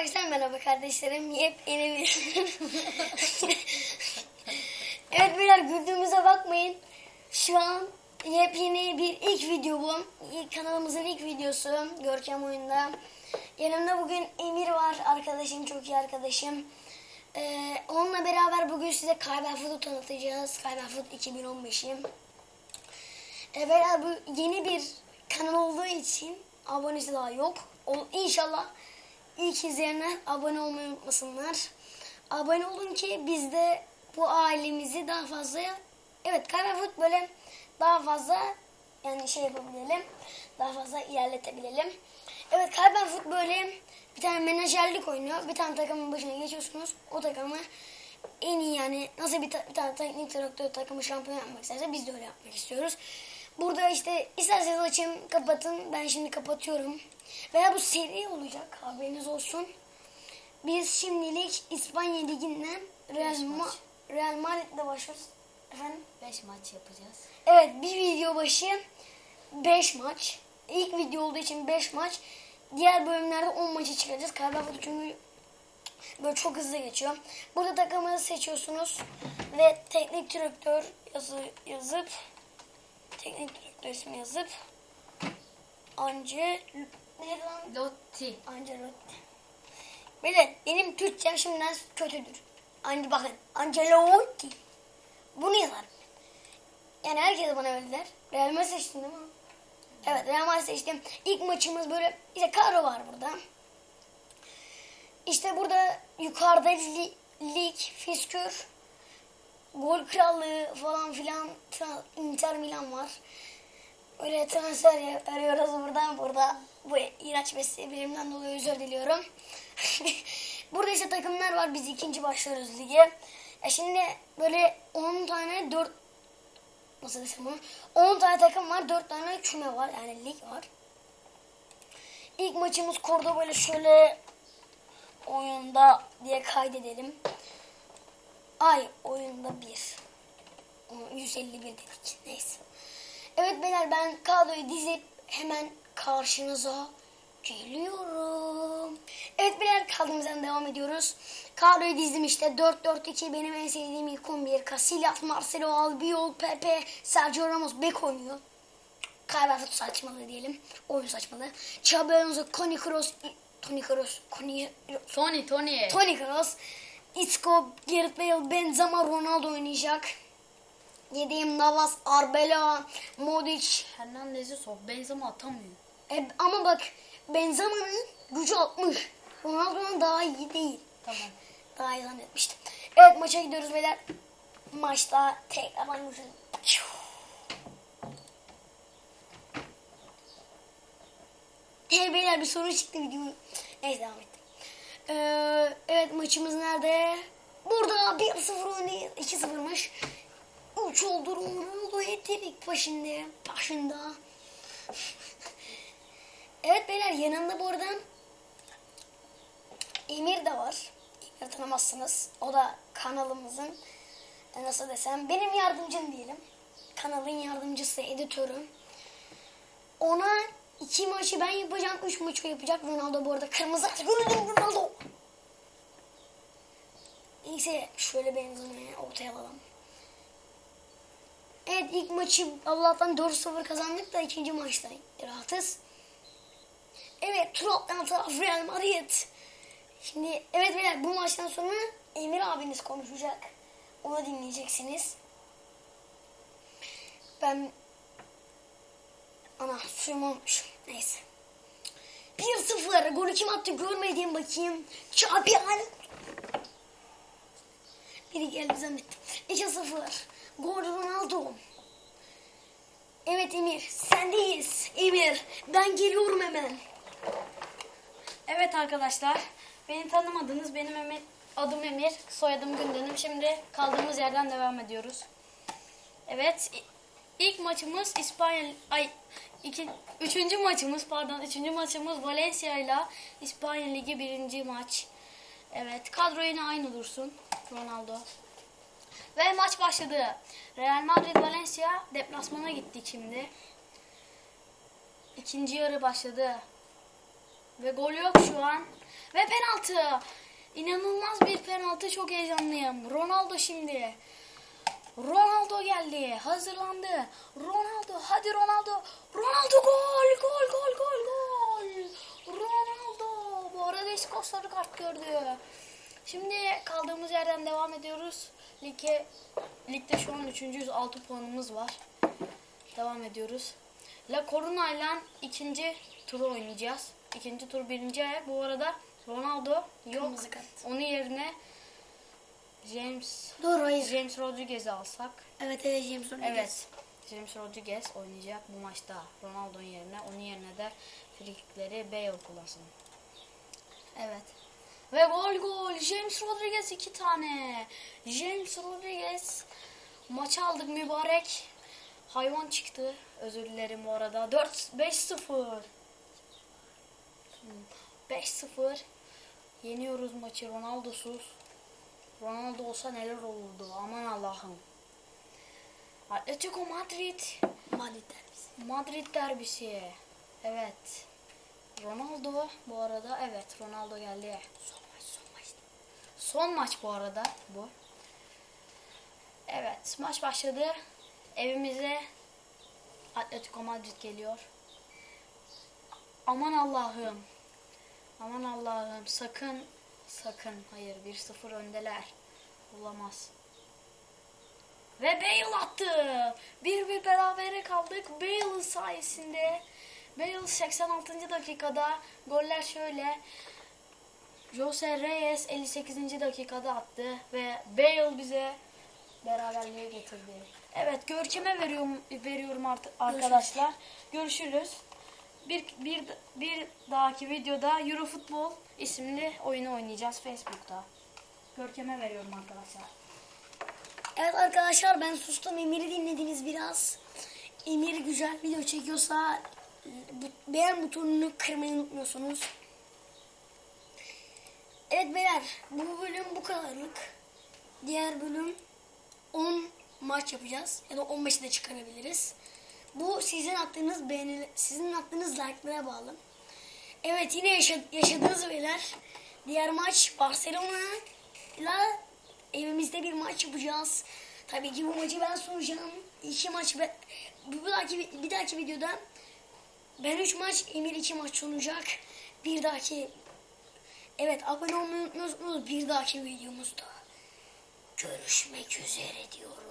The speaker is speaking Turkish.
Arkadaşlar merhaba kardeşlerim. Yepyeni bir... evet beyler güldüğümüze bakmayın. Şu an yepyeni bir ilk video bu. Kanalımızın ilk videosu. Görkem oyunda. Yanımda bugün Emir var. Arkadaşım çok iyi arkadaşım. Ee, onunla beraber bugün size Cyber Food'u tanıtacağız. Cyber Food 2015'i. E, beyler bu yeni bir kanal olduğu için abonesi daha yok. Ol, inşallah ilk izleyenler abone olmayı unutmasınlar. Abone olun ki biz de bu ailemizi daha fazla evet Karafoot böyle daha fazla yani şey yapabilelim. Daha fazla ilerletebilelim. Evet Karafoot böyle bir tane menajerlik oynuyor. Bir tane takımın başına geçiyorsunuz. O takımı en iyi yani nasıl bir, ta- bir tane teknik direktör takımı şampiyon yapmak isterse biz de öyle yapmak istiyoruz. Burada işte isterseniz açın kapatın. Ben şimdi kapatıyorum. Veya bu seri olacak haberiniz olsun. Biz şimdilik İspanya Ligi'nden Real, Ma- maç. Real Madrid'le başlıyoruz. Efendim? 5 maç yapacağız. Evet bir video başı 5 maç. İlk video olduğu için 5 maç. Diğer bölümlerde 10 maçı çıkaracağız. Kaybafı çünkü böyle çok hızlı geçiyor. Burada takımınızı seçiyorsunuz ve teknik direktör yazı, yazıp teknik direktör ismi yazıp Ance neydi lan? Lotti. Ancelotti. Böyle benim Türkçem şimdiden kötüdür. Anca bakın Ancelotti. Bunu yazar. Yani herkes bana öyle der. Real Madrid seçtin değil mi? Evet Real Madrid seçtim. İlk maçımız böyle işte kadro var burada. İşte burada yukarıda li- lig, fiskür, gol krallığı falan filan Inter Milan var. Öyle transfer arıyoruz buradan burada. Bu iğrenç birimden dolayı özür diliyorum. burada işte takımlar var. Biz ikinci başlıyoruz lige. Ya şimdi böyle 10 tane 4 nasıl desem onu? 10 tane takım var. 4 tane küme var. Yani lig var. İlk maçımız Cordoba ile şöyle oyunda diye kaydedelim. Ay oyunda 1. 151 dedik. Neyse. Evet beyler ben kadroyu dizip hemen karşınıza geliyorum. Evet beyler kaldığımızdan devam ediyoruz. Kadroyu dizdim işte 4-4-2 benim en sevdiğim ilk 11. Casillas, Marcelo, Albiol, Pepe, Sergio Ramos bek oynuyor. Kaybafut saçmalığı diyelim. Oyun saçmalığı. Xabi Alonso, Toni Kroos, Toni Kroos, Toni, Tony Tony. Toni Kroos, Isco, Gareth Bale, Benzema, Ronaldo oynayacak. Yediğim Navas, Arbela, Modric. Hernandez'i sok. Benzema atamıyor. E, ama bak Benzema'nın gücü 60. Ronaldo'nun daha iyi değil. Tamam. Daha iyi zannetmiştim. Evet maça gidiyoruz beyler. Maçta tekrardan görüşürüz. Hey beyler bir sorun çıktı video. Neyse devam ettim. Ee, evet maçımız nerede? Burada 1-0 öndeyiz. 2-0'mış. 3 oldu Ronaldo ettirik başında. Başında. evet beyler yanımda bu Emir de var. Emir tanımazsınız. O da kanalımızın e, nasıl desem benim yardımcım diyelim. Kanalın yardımcısı, editörü. Ona iki maçı ben yapacağım, üç maçı yapacak. Ronaldo bu arada kırmızı gördüm Ronaldo. Neyse şöyle benzemeye ortaya alalım. Evet ilk maçı Allah'tan 4-0 kazandık da ikinci maçta rahatız. Evet tur atlayan taraf Real Madrid. Şimdi evet beyler bu maçtan sonra Emir abiniz konuşacak. Onu dinleyeceksiniz. Ben ana suyum olmuş. Neyse. 1-0 golü kim attı görmediğim bakayım. Xabi Al. Biri geldi zannettim. 2-0. Gol Ronaldo. Evet Emir sendeyiz. Emir ben geliyorum hemen. Evet arkadaşlar. Beni tanımadınız. Benim Emir, adım Emir. Soyadım Gündenim. Şimdi kaldığımız yerden devam ediyoruz. Evet. İlk maçımız İspanya... Ay iki, üçüncü maçımız pardon. Üçüncü maçımız Valencia ile İspanya Ligi birinci maç. Evet. Kadro yine aynı dursun. Ronaldo. Ve maç başladı. Real Madrid Valencia deplasmana gittik şimdi. İkinci yarı başladı. Ve gol yok şu an. Ve penaltı. İnanılmaz bir penaltı. Çok heyecanlıyım. Ronaldo şimdi. Ronaldo geldi. Hazırlandı. Ronaldo. Hadi Ronaldo. Ronaldo gol. Gol gol gol gol. Ronaldo. Bu arada Isco sarı kart gördü. Şimdi kaldığımız yerden devam ediyoruz. Lige, ligde şu an 3. 6 puanımız var. Devam ediyoruz. La Coruna ile ikinci turu oynayacağız. İkinci tur birinci ay. Bu arada Ronaldo yok. Onun yerine James Dur hayır. James Rodriguez'i alsak. Evet evet James Rodriguez. Evet. James Rodriguez oynayacak bu maçta Ronaldo'nun yerine. Onun yerine de frikikleri Bale kullansın. Evet. Ve gol gol. James Rodriguez iki tane. James Rodriguez. Maçı aldık mübarek. Hayvan çıktı. Özür dilerim bu arada. 4 5-0. 5-0. Yeniyoruz maçı Ronaldo'suz. Ronaldo olsa neler olurdu. Aman Allah'ım. Atletico Madrid. Madrid derbisi. Madrid derbisi. Evet. Ronaldo bu arada evet Ronaldo geldi. Son maç son maç. Son maç bu arada bu. Evet maç başladı. Evimize Atletico Madrid geliyor. Aman Allah'ım. Aman Allah'ım sakın sakın hayır 1-0 öndeler. Olamaz. Ve Bale attı. Bir bir berabere kaldık. Bale'ın sayesinde. Bale 86. dakikada goller şöyle. Jose Reyes 58. dakikada attı ve Bale bize beraberliğe getirdi. Evet Görkem'e veriyorum veriyorum artık arkadaşlar. Görüşürüz. Bir, bir, bir dahaki videoda Eurofutbol isimli oyunu oynayacağız Facebook'ta. Görkem'e veriyorum arkadaşlar. Evet arkadaşlar ben sustum. Emir'i dinlediniz biraz. Emir güzel video çekiyorsa beğen butonunu kırmayı unutmuyorsunuz. Evet beyler bu bölüm bu kadarlık. Diğer bölüm 10 maç yapacağız. Ya da 15'i de çıkarabiliriz. Bu sizin attığınız beğeni, sizin attığınız like'lara bağlı. Evet yine yaşa- yaşadığınız beyler. Diğer maç Barcelona ile evimizde bir maç yapacağız. Tabii ki bu maçı ben sunacağım. İki maç be, bir, dahaki bir dahaki videoda ben 3 maç, Emir 2 maç sunacak. Bir dahaki Evet abone olmayı unutmuyorsunuz. Bir dahaki videomuzda görüşmek üzere diyorum.